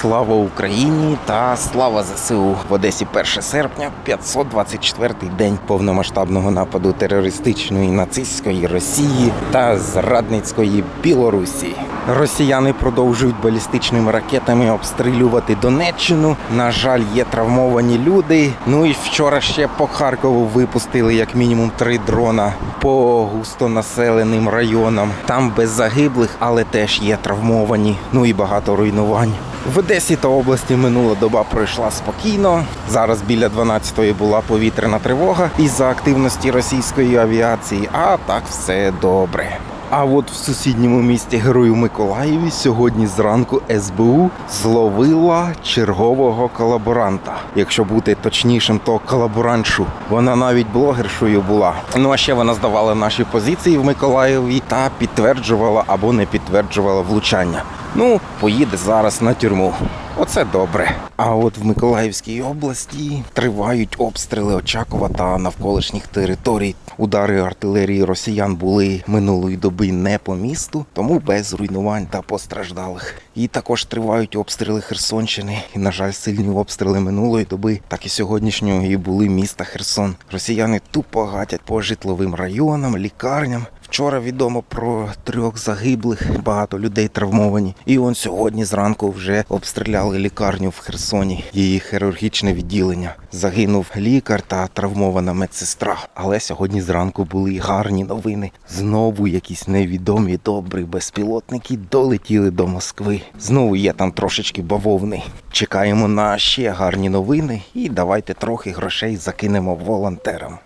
Слава Україні та слава ЗСУ в Одесі 1 серпня, 524-й день повномасштабного нападу терористичної нацистської Росії та зрадницької Білорусі. Росіяни продовжують балістичними ракетами обстрілювати Донеччину. На жаль, є травмовані люди. Ну і вчора ще по Харкову випустили як мінімум три дрона по густонаселеним районам. Там без загиблих, але теж є травмовані. Ну і багато руйнувань. В Одесі та області минула доба пройшла спокійно. Зараз біля 12-ї була повітряна тривога із-за активності російської авіації, а так все добре. А от в сусідньому місті Герою Миколаєві сьогодні зранку СБУ зловила чергового колаборанта. Якщо бути точнішим, то колаборантшу. Вона навіть блогершою була. Ну а ще вона здавала наші позиції в Миколаєві та підтверджувала або не підтверджувала влучання. Ну, поїде зараз на тюрму. Оце добре. А от в Миколаївській області тривають обстріли Очакова та навколишніх територій. Удари артилерії росіян були минулої доби не по місту, тому без руйнувань та постраждалих. І також тривають обстріли Херсонщини. І, на жаль, сильні обстріли минулої доби, так і сьогоднішньої були міста Херсон. Росіяни тупо гатять по житловим районам, лікарням. Вчора відомо про трьох загиблих, багато людей травмовані. І он сьогодні зранку вже обстріляли лікарню в Херсоні, її хірургічне відділення. Загинув лікар та травмована медсестра. Але сьогодні зранку були гарні новини. Знову якісь невідомі добрі безпілотники долетіли до Москви. Знову є там трошечки бавовни. Чекаємо на ще гарні новини і давайте трохи грошей закинемо волонтерам.